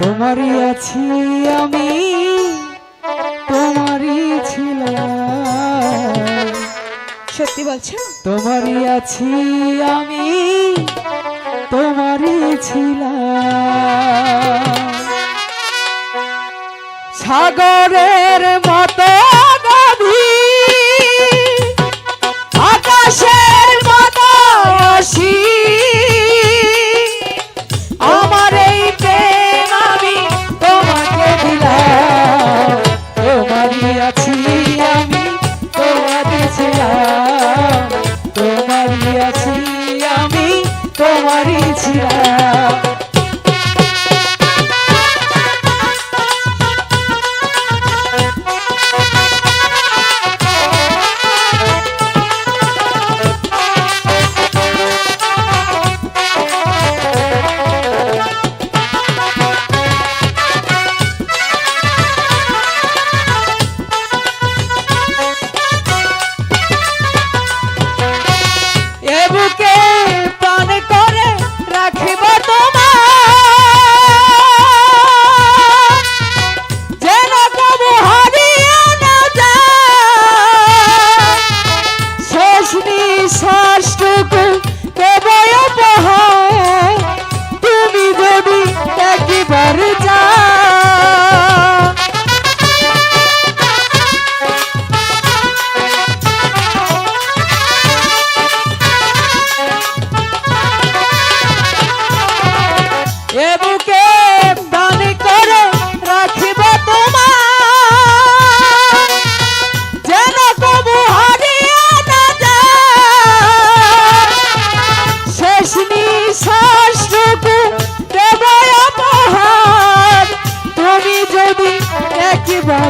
তোমারই আছি আমি তোমারই ছিলাম। সত্যি বলছো? তোমারই আছি আমি তোমারই ছিলাম। সাগরের মত তোমারই ছিলাম।